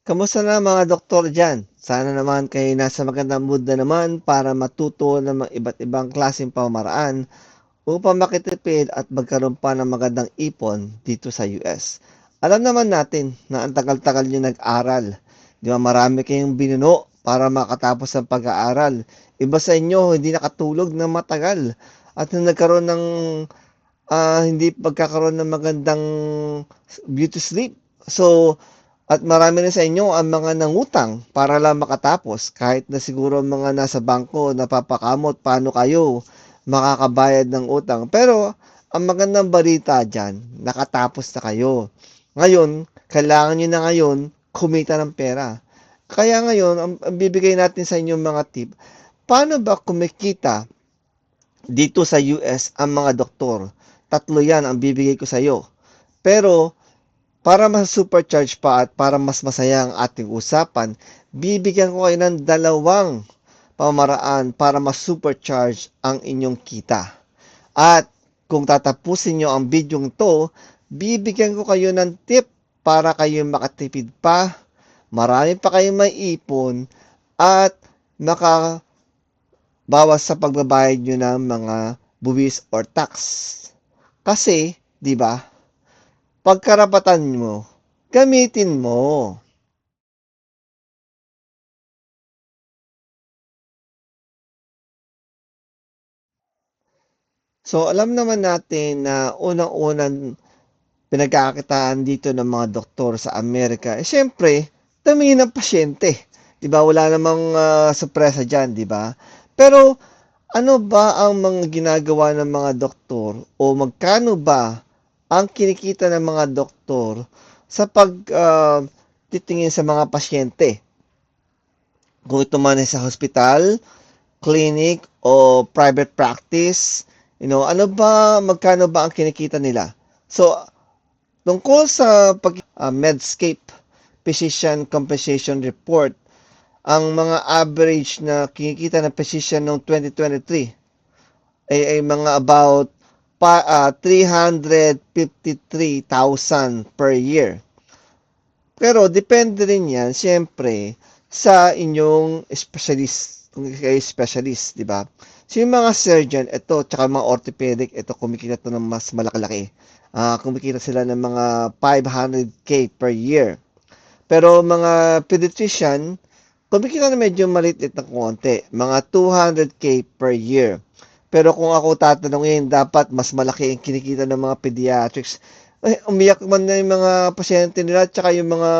Kamusta na mga doktor diyan? Sana naman kayo nasa magandang mood na naman para matuto ng mga iba't ibang klaseng pamamaraan upang makitipid at magkaroon pa ng magandang ipon dito sa US. Alam naman natin na ang tagal-tagal niyo nag-aral. Di ba marami kayong binuno para makatapos ng pag-aaral. Iba sa inyo hindi nakatulog ng matagal at nung nagkaroon ng ah, hindi pagkakaroon ng magandang beauty sleep. So, at marami na sa inyo ang mga nangutang para lang makatapos kahit na siguro ang mga nasa bangko napapakamot paano kayo makakabayad ng utang. Pero ang magandang balita diyan, nakatapos na kayo. Ngayon, kailangan niyo na ngayon kumita ng pera. Kaya ngayon, ang, ang bibigay natin sa inyo mga tip, paano ba kumikita dito sa US ang mga doktor? Tatlo yan ang bibigay ko sa iyo. Pero para mas supercharge pa at para mas masaya ang ating usapan, bibigyan ko kayo ng dalawang pamamaraan para mas supercharge ang inyong kita. At kung tatapusin nyo ang video to, bibigyan ko kayo ng tip para kayo makatipid pa, marami pa kayong maiipon, at makabawas sa pagbabayad nyo ng mga buwis or tax. Kasi, di ba, pagkarapatan mo, gamitin mo. So, alam naman natin na unang-unang pinagkakakitaan dito ng mga doktor sa Amerika, eh syempre, tumingin ng pasyente. 'Di ba? Wala namang uh, sorpresa diyan, 'di ba? Pero ano ba ang mga ginagawa ng mga doktor o magkano ba ang kinikita ng mga doktor sa pag uh, titingin sa mga pasyente? Kung ito man ay sa hospital, clinic o private practice, you know, ano ba magkano ba ang kinikita nila? So Tungkol sa pag uh, Medscape Physician Compensation Report, ang mga average na kinikita ng physician noong 2023 ay, ay mga about pa, uh, 353,000 per year. Pero depende rin yan, siyempre, sa inyong specialist, kung kayo specialist, di ba? So yung mga surgeon, ito, tsaka mga orthopedic, ito kumikita to ng mas malaki-laki uh, kumikita sila ng mga 500k per year. Pero mga pediatrician, kumikita na medyo maliit na konti, mga 200k per year. Pero kung ako tatanungin, dapat mas malaki ang kinikita ng mga pediatrics. Eh, umiyak man na yung mga pasyente nila, tsaka yung mga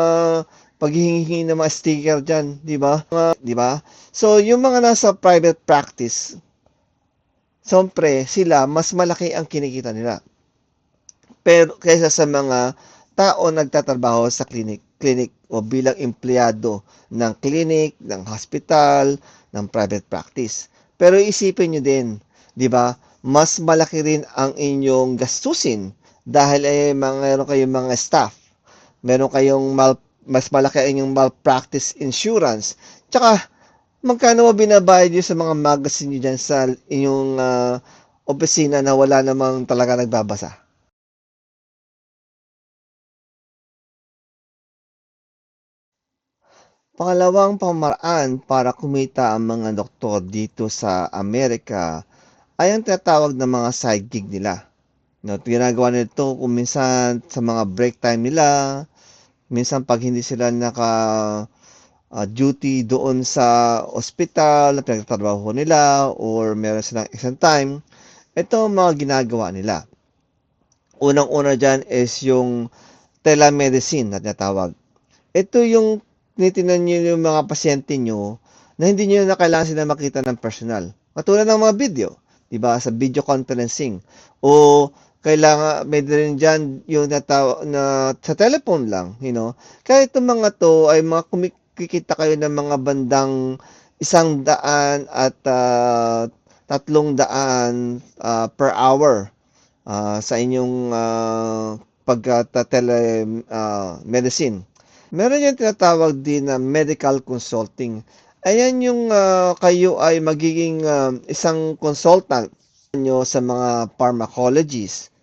paghihingi ng mga sticker dyan, di ba? Di ba? So, yung mga nasa private practice, siyempre, sila, mas malaki ang kinikita nila pero kaysa sa mga tao nagtatrabaho sa clinic, clinic o bilang empleyado ng clinic, ng hospital, ng private practice. Pero isipin nyo din, di ba, mas malaki rin ang inyong gastusin dahil ay meron kayong mga staff. Meron kayong mal, mas malaki ang inyong malpractice insurance. Tsaka, magkano mo binabayad nyo sa mga magazine nyo dyan sa inyong uh, opisina na wala namang talaga nagbabasa? Pangalawang pamaraan para kumita ang mga doktor dito sa Amerika ay ang tinatawag na mga side gig nila. No, ginagawa nito kung minsan sa mga break time nila, minsan pag hindi sila naka uh, duty doon sa ospital na pinagtatrabaho nila or meron silang isang time, ito ang mga ginagawa nila. Unang-una dyan is yung telemedicine na tinatawag. Ito yung tinitingnan niyo yung mga pasyente niyo na hindi niyo na kailangan sila makita ng personal. Katulad ng mga video, 'di ba? Sa video conferencing o kailangan may din diyan yung nataw na sa telephone lang, you know. Kaya itong mga to ay mga kumikita kayo ng mga bandang isang daan at uh, tatlong daan uh, per hour uh, sa inyong uh, pag-tele uh, medicine. Meron yung tinatawag din na medical consulting. Ayan yung uh, kayo ay magiging uh, isang consultant nyo sa mga pharmacologist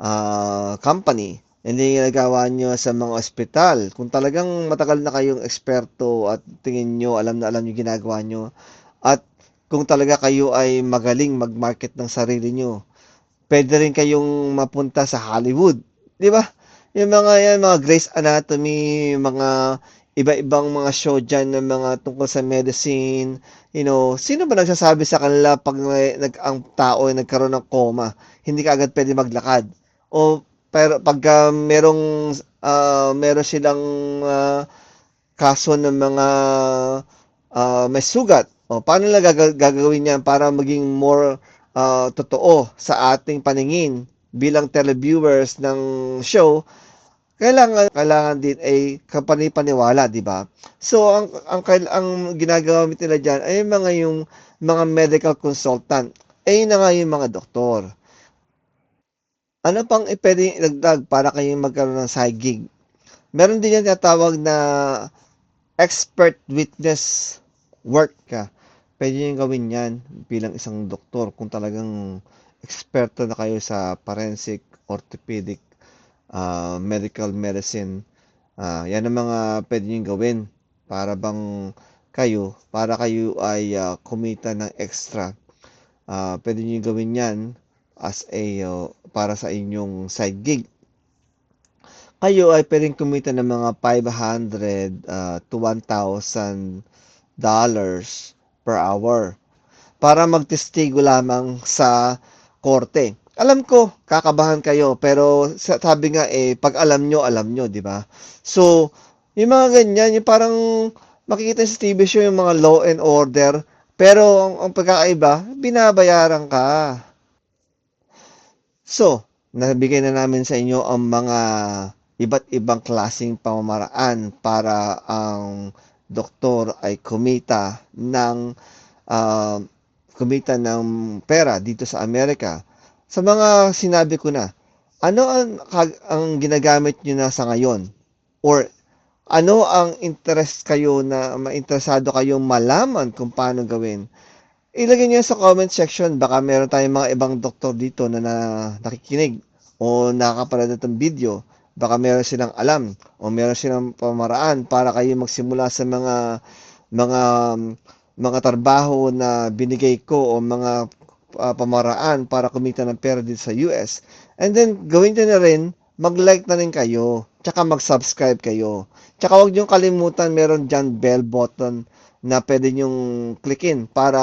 uh, company Hindi ginagawa nyo sa mga ospital. Kung talagang matagal na kayong eksperto at tingin nyo, alam na alam nyo ginagawa nyo, at kung talaga kayo ay magaling mag-market ng sarili nyo, pwede rin kayong mapunta sa Hollywood. Di ba? Yung mga yan, mga Grey's Anatomy, mga iba-ibang mga show dyan ng mga tungkol sa medicine. You know, sino ba nagsasabi sa kanila pag nag, ang tao ay nagkaroon ng coma, hindi ka agad pwede maglakad? O pero pagka merong uh, meron silang uh, kaso ng mga uh, may sugat, o paano nila gagawin yan para maging more uh, totoo sa ating paningin bilang televiewers ng show, kailangan kailangan din ay kapanipaniwala, di ba? So ang ang ang ginagawa nila diyan ay mga yung mga medical consultant, ay na nga yung mga doktor. Ano pang pwedeng idagdag para kayo magkaroon ng side gig? Meron din yan tinatawag na expert witness work ka. Pwede nyo gawin yan bilang isang doktor kung talagang eksperto na kayo sa forensic, orthopedic, uh, medical medicine. Uh, yan ang mga pwede nyo gawin para bang kayo, para kayo ay uh, kumita ng extra. Uh, pwede nyo gawin yan as a uh, para sa inyong side gig. Kayo ay pwedeng kumita ng mga 500 uh, to 1,000 dollars per hour para magtestigo lamang sa korte. Alam ko, kakabahan kayo, pero sabi nga eh, pag alam nyo, alam nyo, di ba? So, yung mga ganyan, yung parang makikita sa TV show yung mga law and order, pero ang, ang pagkakaiba, binabayaran ka. So, nabigay na namin sa inyo ang mga iba't ibang klasing pamamaraan para ang doktor ay kumita ng uh, kumita ng pera dito sa Amerika. Sa mga sinabi ko na, ano ang, ang ginagamit nyo na sa ngayon? Or ano ang interest kayo na mainteresado kayong malaman kung paano gawin? ilagay niyo sa comment section. Baka meron tayong mga ibang doktor dito na, na nakikinig o nakakapanood ng video. Baka meron silang alam o meron silang pamaraan para kayo magsimula sa mga mga mga trabaho na binigay ko o mga uh, pamaraan para kumita ng pera dito sa US. And then, gawin nyo na rin, mag-like na rin kayo. Tsaka mag-subscribe kayo. Tsaka huwag nyo kalimutan, meron dyan bell button na pwede nyong clickin para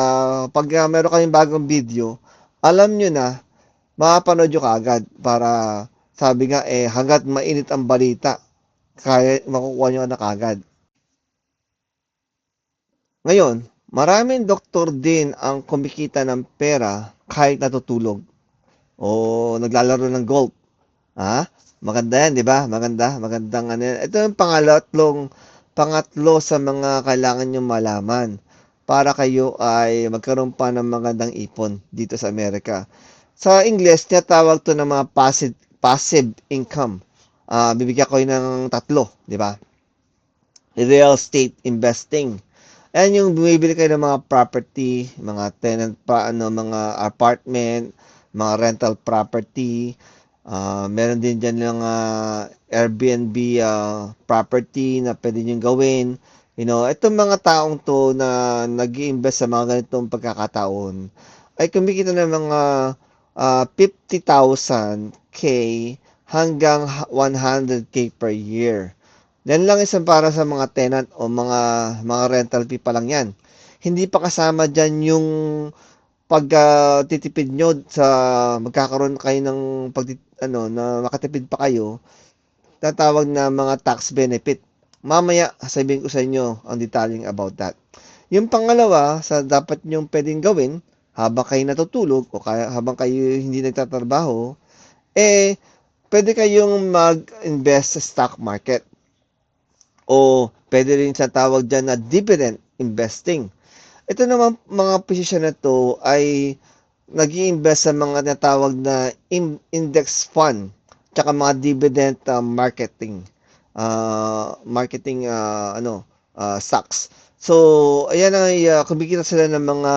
pag uh, meron kayong bagong video, alam nyo na, makapanood nyo kaagad para sabi nga eh hanggat mainit ang balita, kaya makukuha nyo na kaagad. Ngayon, maraming doktor din ang kumikita ng pera kahit natutulog o naglalaro ng golf. Ha? Maganda yan, di ba? Maganda, magandang ano yan. Ito yung pangalatlong Pangatlo sa mga kailangan nyo malaman para kayo ay magkaroon pa ng magandang ipon dito sa Amerika. Sa English, tawag to ng mga passive, passive income. Uh, bibigyan ko yun ng tatlo, di ba? Real estate investing. Ayan yung bumibili kayo ng mga property, mga tenant pa, ano, mga apartment, mga rental property, Uh, meron din dyan ng uh, Airbnb uh, property na pwede nyo gawin. You know, itong mga taong to na nag invest sa mga ganitong pagkakataon ay kumikita ng mga uh, 50,000K hanggang 100K per year. Yan lang isang para sa mga tenant o mga mga rental fee pa lang yan. Hindi pa kasama dyan yung pag uh, nyo sa magkakaroon kayo ng pag ano na makatipid pa kayo tatawag na mga tax benefit. Mamaya sabihin ko sa inyo ang detailing about that. Yung pangalawa sa dapat nyong pwedeng gawin habang kayo natutulog o kaya habang kayo hindi nagtatrabaho eh pwede kayong mag-invest sa stock market o pwede rin sa tawag dyan na dividend investing ito naman mga posisyon na to ay nag invest sa mga natawag na index fund tsaka mga dividend uh, marketing uh, marketing uh, ano uh, stocks. So ayan ay uh, kumikita sila ng mga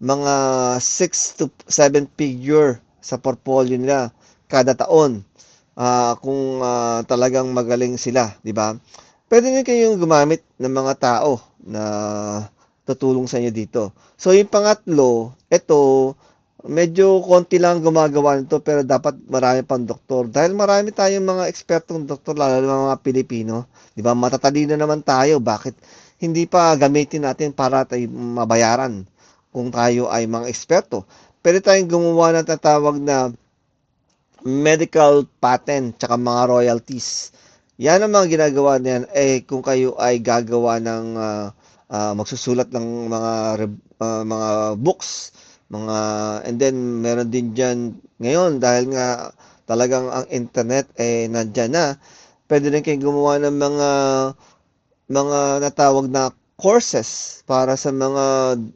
mga 6 to 7 figure sa portfolio nila kada taon. Ah, kung ah, talagang magaling sila, 'di ba? Pwede rin kayong gumamit ng mga tao na tutulong sa inyo dito. So yung pangatlo, ito medyo konti lang gumagawa nito pero dapat marami pang doktor dahil marami tayong mga ekspertong doktor lalo na mga Pilipino, 'di ba? Matatalino naman tayo, bakit hindi pa gamitin natin para tayo mabayaran kung tayo ay mga eksperto? Pwede tayong gumawa ng tatawag na medical patent tsaka mga royalties. Yan ang mga ginagawa niyan eh kung kayo ay gagawa ng ah, ah, magsusulat ng mga ah, mga books, mga and then meron din diyan ngayon dahil nga talagang ang internet eh nandiyan na. Pwede rin kayong gumawa ng mga mga natawag na courses para sa mga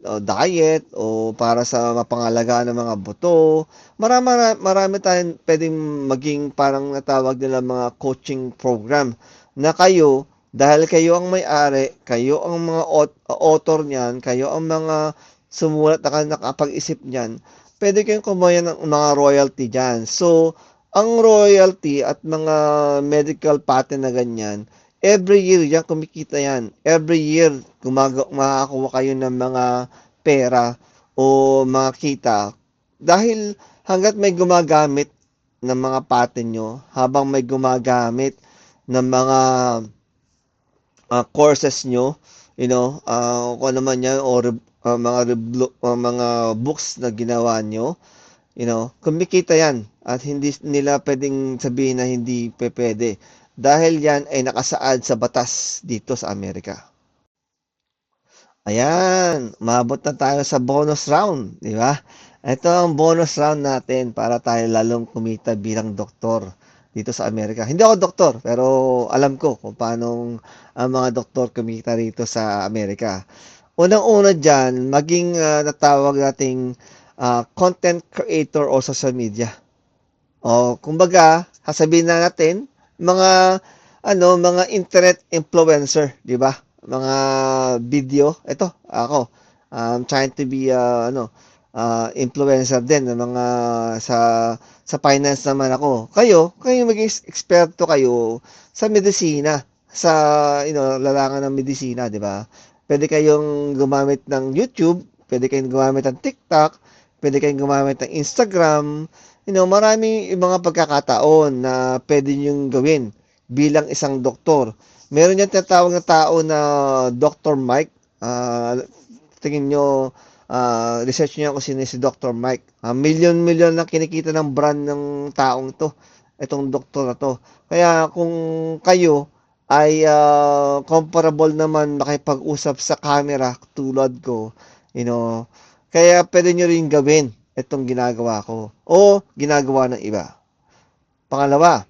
uh, diet o para sa mapangalagaan ng mga buto. Marami, marami tayong pwedeng maging parang natawag nila mga coaching program na kayo, dahil kayo ang may-ari, kayo ang mga aut- author niyan, kayo ang mga sumulat na nakapag-isip niyan, pwede kayong kumuha ng mga royalty diyan. So, ang royalty at mga medical patent na ganyan, every year yan kumikita yan. Every year gumaga, makakakuha kayo ng mga pera o mga kita. Dahil hanggat may gumagamit ng mga patent nyo, habang may gumagamit ng mga uh, courses nyo, you know, uh, kung ano man yan, o uh, mga, uh, mga books na ginawa nyo, you know, kumikita yan at hindi nila pwedeng sabihin na hindi pwede dahil yan ay nakasaad sa batas dito sa Amerika. Ayan, umabot na tayo sa bonus round, di ba? Ito ang bonus round natin para tayo lalong kumita bilang doktor dito sa Amerika. Hindi ako doktor, pero alam ko kung paano ang mga doktor kumita rito sa Amerika. Unang-una dyan, maging uh, natawag nating uh, content creator o social media. O, kumbaga, sasabihin na natin, mga ano, mga internet influencer, 'di ba? Mga video. Ito, ako. I'm trying to be uh, ano, uh, influencer din ng mga sa sa finance naman ako. Kayo, kayo maging eksperto kayo sa medisina, sa you know, larangan ng medisina, 'di ba? Pwede kayong gumamit ng YouTube, pwede kayong gumamit ng TikTok, pwede kayong gumamit ng Instagram, you know, marami mga pagkakataon na pwede niyong gawin bilang isang doktor. Meron yung tinatawag na tao na Dr. Mike. Uh, tingin nyo, uh, research niyo kung sino si Dr. Mike. Uh, million-million na kinikita ng brand ng taong to. Itong doktor na to. Kaya kung kayo ay uh, comparable naman makipag-usap sa camera tulad ko, you know, kaya pwede nyo rin gawin itong ginagawa ko o ginagawa ng iba. Pangalawa,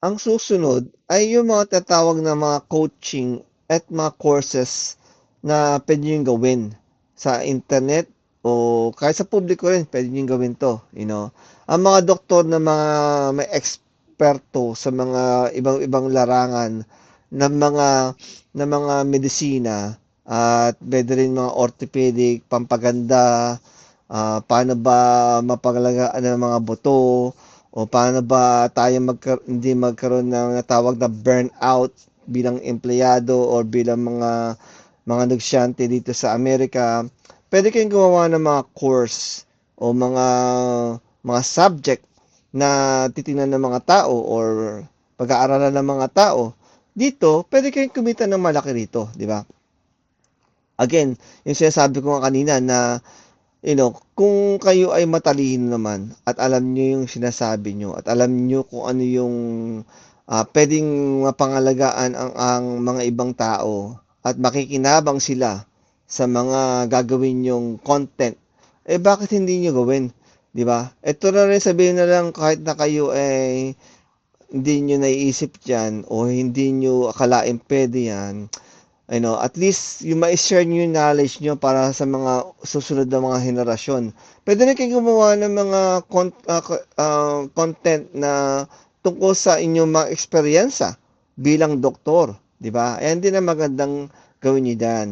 ang susunod ay yung mga tatawag na mga coaching at mga courses na pwede nyo gawin sa internet o kahit sa publiko rin, pwede nyo gawin to. You know? Ang mga doktor na mga may eksperto sa mga ibang-ibang larangan ng mga ng mga medisina at pwede rin mga orthopedic, pampaganda, uh, paano ba mapaglagaan ng mga buto? O paano ba tayo magkar- hindi magkaroon ng tawag na burnout bilang empleyado o bilang mga mga negosyante dito sa Amerika? Pwede kayong gumawa ng mga course o mga mga subject na titingnan ng mga tao or pag-aaralan ng mga tao. Dito pwede kayong kumita ng malaki rito di ba? Again yung sinasabi ko kanina na you know, kung kayo ay matalino naman at alam niyo yung sinasabi niyo at alam niyo kung ano yung uh, pwedeng mapangalagaan ang, ang mga ibang tao at makikinabang sila sa mga gagawin yung content, eh bakit hindi niyo gawin? 'Di ba? Ito na rin sabihin na lang kahit na kayo ay hindi niyo naiisip diyan o hindi niyo akalain pwede yan you know, at least yung ma-share nyo knowledge nyo para sa mga susunod na mga henerasyon. Pwede na kayo gumawa ng mga con- uh, uh, content na tungkol sa inyong mga eksperyensa bilang doktor, di ba? Ayan din ang magandang gawin niyo dyan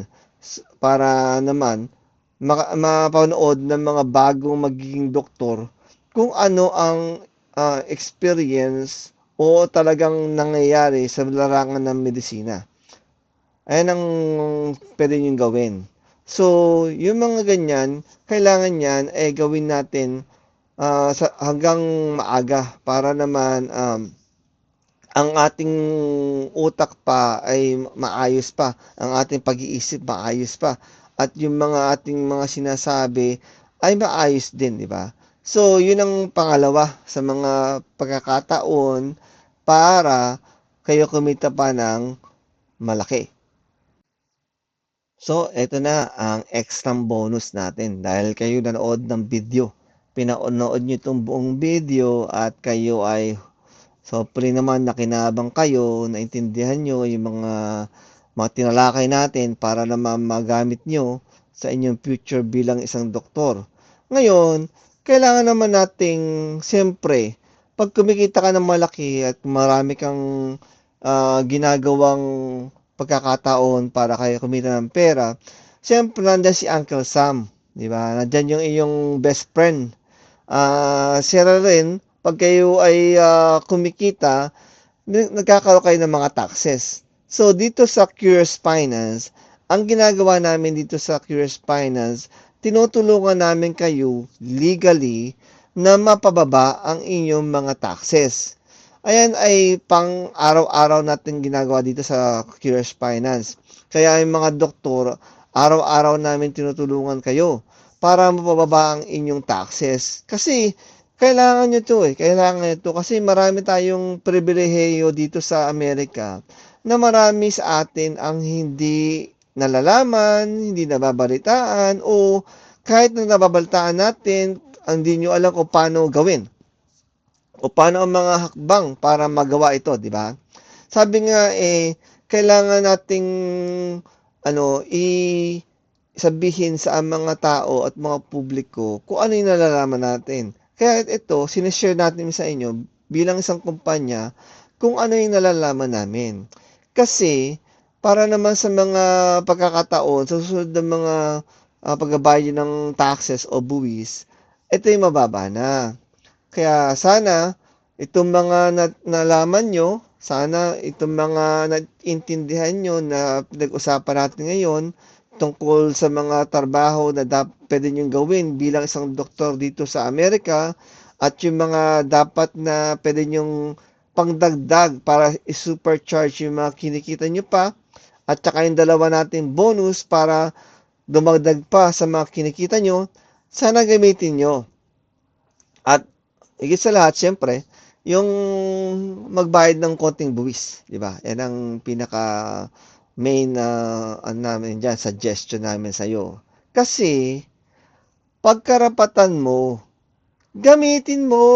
para naman maka- mapanood ng mga bagong magiging doktor kung ano ang ah, experience o talagang nangyayari sa larangan ng medisina. Ayan ang puwede niyong gawin. So, yung mga ganyan, kailangan yan ay gawin natin, ah, sa hanggang maaga para naman, um, ang ating utak pa ay maayos pa, ang ating pag-iisip maayos pa, at yung mga ating mga sinasabi ay maayos din, 'di ba? So, yun ang pangalawa sa mga pagkakataon para kayo kumita pa ng malaki. So, eto na ang extrang bonus natin dahil kayo nanood ng video. Pinanood niyo 'tong buong video at kayo ay hopefully naman nakinabang kayo, naintindihan niyo yung mga mga tinalakay natin para naman magamit niyo sa inyong future bilang isang doktor. Ngayon, kailangan naman nating siyempre 'pag kumikita ka ng malaki at marami kang, ah, ginagawang pagkakataon para kayo kumita ng pera, siyempre nandiyan si Uncle Sam, 'di ba? Nandiyan yung iyong best friend. Ah, siya rin 'pag kayo ay, ah, kumikita, nagkakaroon kayo ng mga taxes. So, dito sa Curious Finance, ang ginagawa namin dito sa Curious Finance, tinutulungan namin kayo legally na mapababa ang inyong mga taxes. Ayan ay pang araw-araw natin ginagawa dito sa Curious Finance. Kaya yung mga doktor, araw-araw namin tinutulungan kayo para mapababa ang inyong taxes. Kasi kailangan nyo 'to, eh, kailangan nyo 'to kasi marami tayong pribilehiyo dito sa Amerika na marami sa atin ang hindi nalalaman, hindi nababalitaan o kahit na nababalitaan natin, hindi niyo alam kung paano gawin. O paano ang mga hakbang para magawa ito, 'di ba? Sabi nga eh kailangan nating ano, i sabihin sa mga tao at mga publiko kung ano yung nalalaman natin. Kaya ito, sinishare natin sa inyo bilang isang kumpanya kung ano yung nalalaman namin. Kasi para naman sa mga pagkakataon, sa susunod na mga uh, pagbabayad ng taxes o buwis, ito yung mababa na. Kaya sana itong mga na- nalaman nyo, sana itong mga naintindihan nyo na pinag-usapan natin ngayon tungkol sa mga trabaho na dap- pwede nyo gawin bilang isang doktor dito sa Amerika at yung mga dapat na pwede nyong pangdagdag para i-supercharge yung mga kinikita nyo pa at saka yung dalawa natin bonus para dumagdag pa sa mga kinikita nyo, sana gamitin nyo. At higit sa lahat, syempre, yung magbayad ng konting buwis, di ba? Yan ang pinaka main uh, ano namin dyan, suggestion namin sa iyo. Kasi, pagkarapatan mo, gamitin mo.